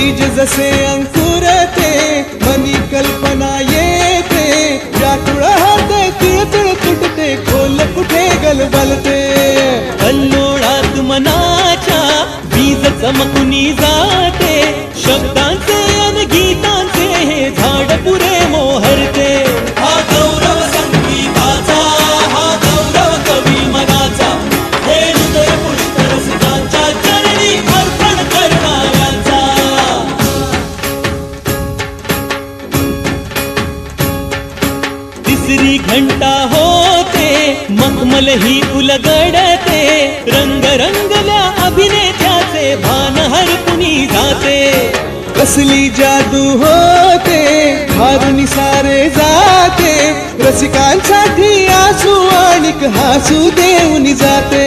जसे अंकुरते मनी कल्पना येते या हाते तिळतिळ तुटते खोल कुठे गलबलते कल्लोळात मनाच्या बीज चमकुनी जाते। शब्दांचे अन गीतांचे हे झाड पुरे तिसरी घंटा होते मखमल ही उलगडते रंग रंगल्या अभिनेत्याचे भान हरपुनी जाते. कसली जादू होते हारुनी सारे जाते रसिकांसाठी आसू आणिक हसू देऊन जाते.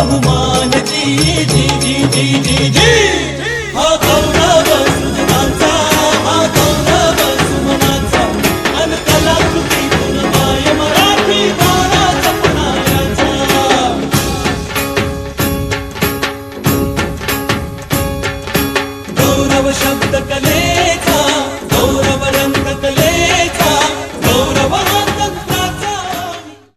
ಯಾವ ಶಬ್ದ ಕಲೆ